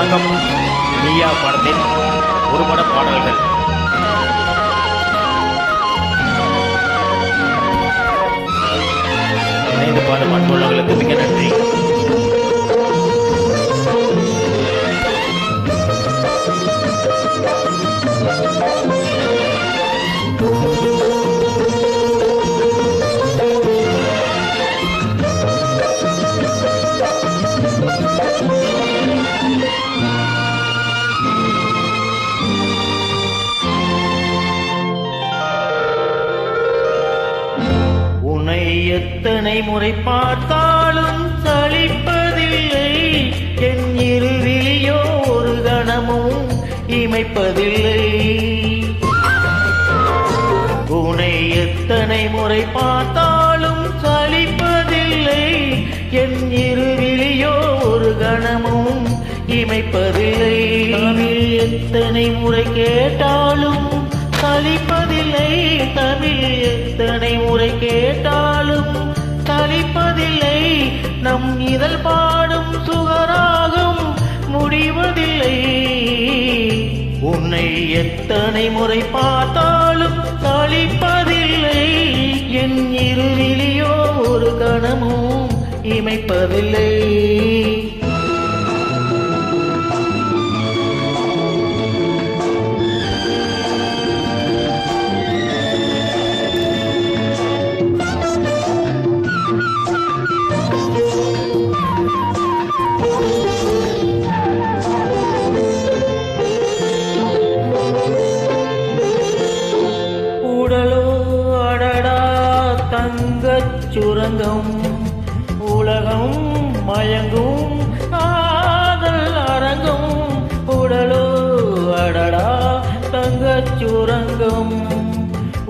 வணக்கம். நீயா படத்தின் ஒரு பட பாடல்கள். எத்தனை முறை பார்த்தாலும் சலிப்பதில்லை. என் இருவிழியோ ஒரு கணமும் இமைப்பதில்லை. உனை எத்தனை முறை பார்த்தாலும் சலிப்பதில்லை. என் இருவிழியோ ஒரு கணமும் இமைப்பதில்லை. தமிழ் எத்தனை முறை கேட்டாலும் சலிப்பதில்லை. தமிழ் எத்தனை முறை கேட்டால் எத்தனை முறை பார்த்தாலும் களிப்பதில்லை. என் இருவிலியோ ஒரு கணமும் இமைப்பதில்லை. சுரங்கம் உலகம் மயங்கும் ஆதல் அரங்கம் உடலோ அடடா தங்கச் சுரங்கம்.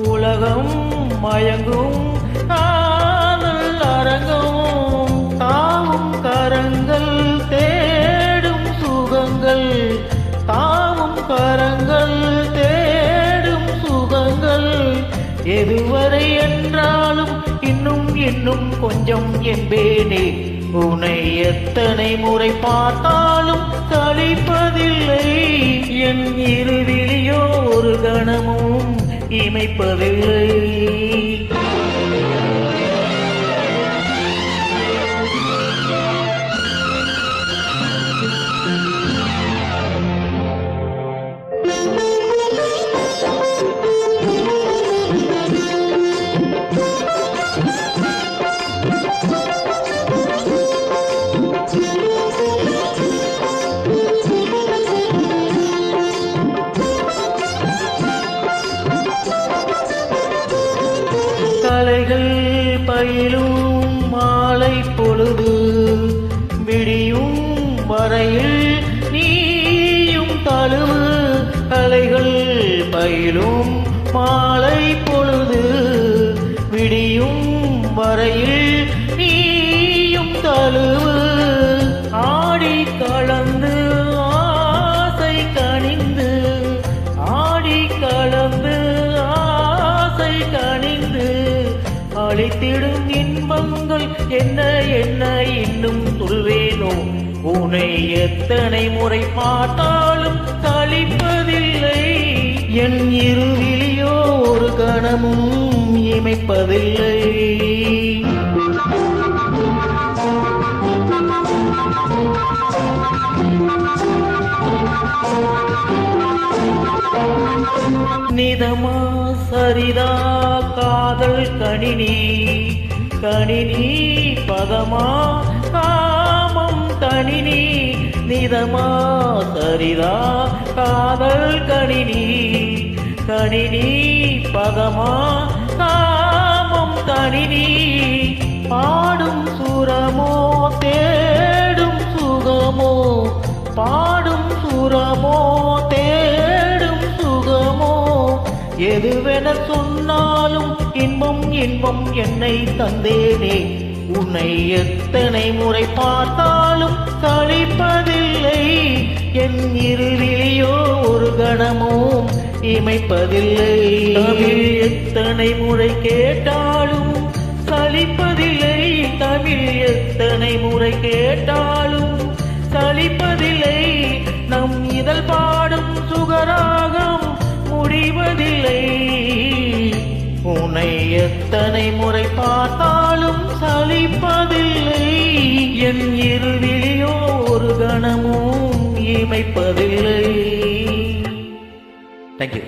உலகம் மயங்கும் ஆதல் அரங்கம் தாவும் கரங்கள் தேடும் சுகங்கள். தாவும் கரங்கள் தேடும் சுகங்கள் எதுவரை என்றால் இன்னும் கொஞ்சம் என்பேனே உனை எத்தனை முறை பார்த்தாலும் கழிப்பதில்லை. என் இருவிழியோ ஒரு கணமும் இமைப்பதில்லை. மலர்கள் பயிலும் மாலை பொழுது விடியும் வரையில் நீயும் தழுவு கலைகள் பயிலும் மாலை பொழுது விடியும் வரையில் நீயும் தழுவு. ஆடி கலந்து தேடும் இன்பங்கள் என்ன என்ன இன்னும் சொல்வேனோ? உனை எத்தனை முறை பார்த்தாலும் கழிப்பதில்லை என் இருவிலியோ ஒரு கணமும் இமைப்பதில்லை. நிதமா சரிதா காதல் கணினி கணினி பதமா காமம் தனினி நிதமா சரிதா காதல் கணினி கணினி பதமா காமம் தனினி பாடும் சுரமோ தேடும் சுகமோ பாடும் சுரமோ எதுவென சொன்னாலும் இன்பம் இன்பம் என்னை தந்தேனே. உன்னை எத்தனை முறை பார்த்தாலும் கழிப்பதில்லை. என் இருவிழியோ ஒரு கணமும் இமைப்பதில்லை. தமிழ் எத்தனை முறை கேட்டாலும் சலிப்பதில்லை தமிழ் எத்தனை முறை கேட்டாலும் சலிப்பதில்லை நம் இதழ் பாடும் சுகரா முடிவதில்லை உன்னை எத்தனை முறை பார்த்தாலும் சலிப்பதில்லை. என் இருவிழியோ ஒரு கணமும் இமைப்பதில்லை. தேங்க்யூ